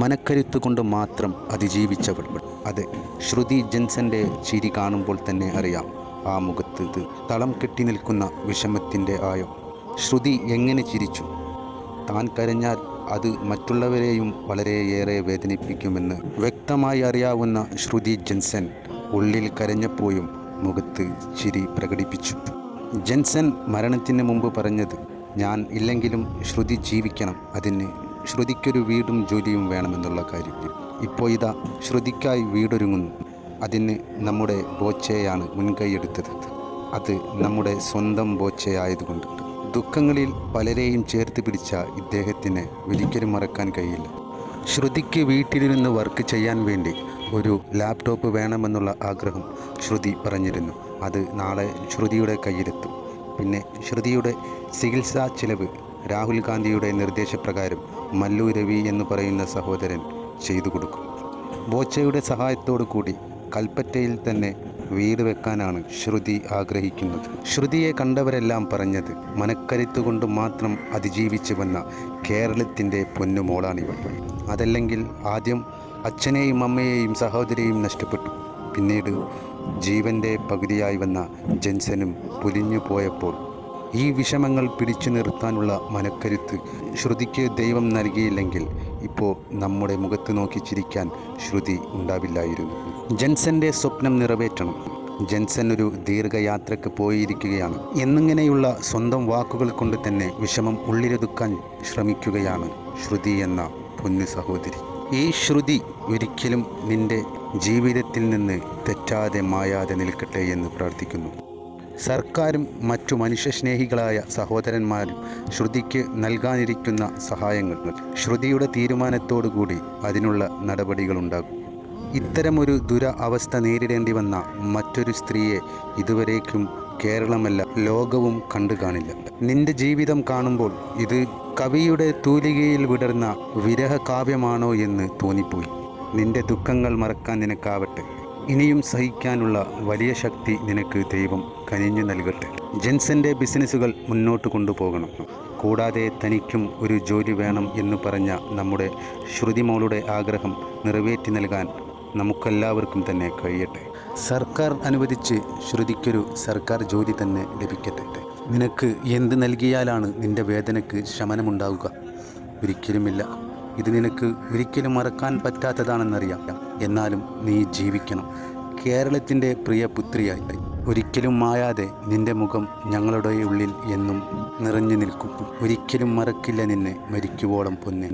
മനക്കരുത്ത് കൊണ്ട് മാത്രം അതിജീവിച്ചവൾ. അതെ ശ്രുതി ജെൻസന്റെ ചിരി കാണുമ്പോൾ തന്നെ അറിയാം ആ മുഖത്ത് തളം കെട്ടി നിൽക്കുന്ന വിഷമത്തിന്റെ ആയം ശ്രുതി എങ്ങനെ ചിരിച്ചു? താൻ കരഞ്ഞാൽ അത് മറ്റുള്ളവരെയും വളരെയേറെ വേദനിപ്പിക്കുമെന്ന് വ്യക്തമായി അറിയാവുന്ന ശ്രുതി ജെൻസൻ ഉള്ളിൽ കരഞ്ഞപ്പോഴും മുഖത്ത് ചിരി പ്രകടിപ്പിച്ചു. ജെൻസൻ മരണത്തിന് മുമ്പ് പറഞ്ഞത് ഞാൻ ഇല്ലെങ്കിലും ശ്രുതി ജീവിക്കണം അതിന് ശ്രുതിക്കൊരു വീടും ജോലിയും വേണമെന്നുള്ള കാര്യം ഇപ്പോൾ ഇതാ ശ്രുതിക്കായി വീടൊരുങ്ങുന്നു. അതിന് നമ്മുടെ ബോച്ചയാണ് മുൻകൈയെടുത്തത് അത് നമ്മുടെ സ്വന്തം ബോച്ചയായതുകൊണ്ട്. ദുഃഖങ്ങളിൽ പലരെയും ചേർത്ത് പിടിച്ച ഇദ്ദേഹത്തിന് ഒരിക്കലും മറക്കാൻ കഴിയില്ല. ശ്രുതിക്ക് വീട്ടിലിരുന്ന് വർക്ക് ചെയ്യാൻ വേണ്ടി ഒരു ലാപ്ടോപ്പ് വേണമെന്നുള്ള ആഗ്രഹം ശ്രുതി പറഞ്ഞിരുന്നു. അത് നാളെ ശ്രുതിയുടെ കയ്യിലെത്തും. പിന്നെ ശ്രുതിയുടെ ചികിത്സാ ചിലവ് രാഹുൽ ഗാന്ധിയുടെ നിർദ്ദേശപ്രകാരം മല്ലു രവി എന്ന് പറയുന്ന സഹോദരൻ ചെയ്തു കൊടുക്കും. ബോച്ചയുടെ സഹായത്തോടു കൂടി കൽപ്പറ്റയിൽ തന്നെ വീട് വെക്കാനാണ് ശ്രുതി ആഗ്രഹിക്കുന്നത്. ശ്രുതിയെ കണ്ടവരെല്ലാം പറഞ്ഞത് മനക്കരുത്ത് കൊണ്ട് മാത്രം അതിജീവിച്ചു വന്ന കേരളത്തിന്റെ പൊന്നുമോളാണിവൾ അതല്ലെങ്കിൽ ആദ്യം അച്ഛനെയും അമ്മയെയും സഹോദരിയെയും നഷ്ടപ്പെട്ടു. പിന്നീട് ജീവന്റെ പകുതിയായി വന്ന ജെൻസനും പുലിഞ്ഞു പോയപ്പോൾ ഈ വിഷമങ്ങൾ പിടിച്ചു നിർത്താനുള്ള മനക്കരുത്ത് ശ്രുതിക്ക് ദൈവം നൽകിയില്ലെങ്കിൽ ഇപ്പോൾ നമ്മുടെ മുഖത്ത് നോക്കി ചിരിക്കാൻ ശ്രുതി ഉണ്ടാവില്ലായിരുന്നു. ജെൻസന്റെ സ്വപ്നം നിറവേറ്റണം. ജെൻസൻ ഒരു ദീർഘയാത്രയ്ക്ക് പോയിരിക്കുകയാണ്. എന്നിങ്ങനെയുള്ള സ്വന്തം വാക്കുകൾ കൊണ്ട് തന്നെ വിഷമം ഉള്ളിലൊതുക്കാൻ ശ്രമിക്കുകയാണ് ശ്രുതി എന്ന പൊന്നു സഹോദരി. ഈ ശ്രുതി ഒരിക്കലും നിന്റെ ജീവിതത്തിൽ നിന്ന് തെറ്റാതെ മായാതെ നിൽക്കട്ടെ എന്ന് പ്രാർത്ഥിക്കുന്നു. സർക്കാരും മറ്റു മനുഷ്യസ്നേഹികളായ സഹോദരന്മാരും ശ്രുതിക്ക് നൽകാനിരിക്കുന്ന സഹായങ്ങൾ. ശ്രുതിയുടെ തീരുമാനത്തോടുകൂടി അതിനുള്ള നടപടികളുണ്ടാകും. ഇത്തരമൊരു ദുര അവസ്ഥ നേരിടേണ്ടി വന്ന മറ്റൊരു സ്ത്രീയെ ഇതുവരേക്കും കേരളമല്ല ലോകവും കണ്ടു കാണില്ല നിന്റെ ജീവിതം കാണുമ്പോൾ ഇത് കവിയുടെ തൂലികയിൽ വിടർന്ന വിരഹ കാവ്യമാണോ എന്ന് തോന്നിപ്പോയി. നിന്റെ ദുഃഖങ്ങൾ മറക്കാൻ നിനക്കാവട്ടെ. ഇനിയും സഹിക്കാനുള്ള വലിയ ശക്തി നിനക്ക് ദൈവം കനിഞ്ഞു നൽകട്ടെ. ജെൻസന്റെ ബിസിനസ്സുകൾ മുന്നോട്ട് കൊണ്ടുപോകണം. കൂടാതെ തനിക്കും ഒരു ജോലി വേണം എന്ന് പറഞ്ഞ നമ്മുടെ ശ്രുതിമോളുടെ ആഗ്രഹം നിറവേറ്റി നൽകാൻ നമുക്കെല്ലാവർക്കും തന്നെ കഴിയട്ടെ. സർക്കാർ അനുവദിച്ച് ശ്രുതിക്കൊരു സർക്കാർ ജോലി തന്നെ ലഭിക്കട്ടെ. നിനക്ക് എന്ത് നൽകിയാലാണ് നിന്റെ വേദനയ്ക്ക് ശമനമുണ്ടാവുക? ഒരിക്കലുമില്ല. ഇത് നിനക്ക് ഒരിക്കലും മറക്കാൻ പറ്റാത്തതാണെന്നറിയാം. എന്നാലും നീ ജീവിക്കണം. കേരളത്തിന്റെ പ്രിയ പുത്രിയായി. ഒരിക്കലും മായാതെ നിന്റെ മുഖം ഞങ്ങളുടെ ഉള്ളിൽ എന്നും നിറഞ്ഞു നിൽക്കും. ഒരിക്കലും മറക്കില്ല നിന്നെ മരിക്കുവോളം പൊന്നെ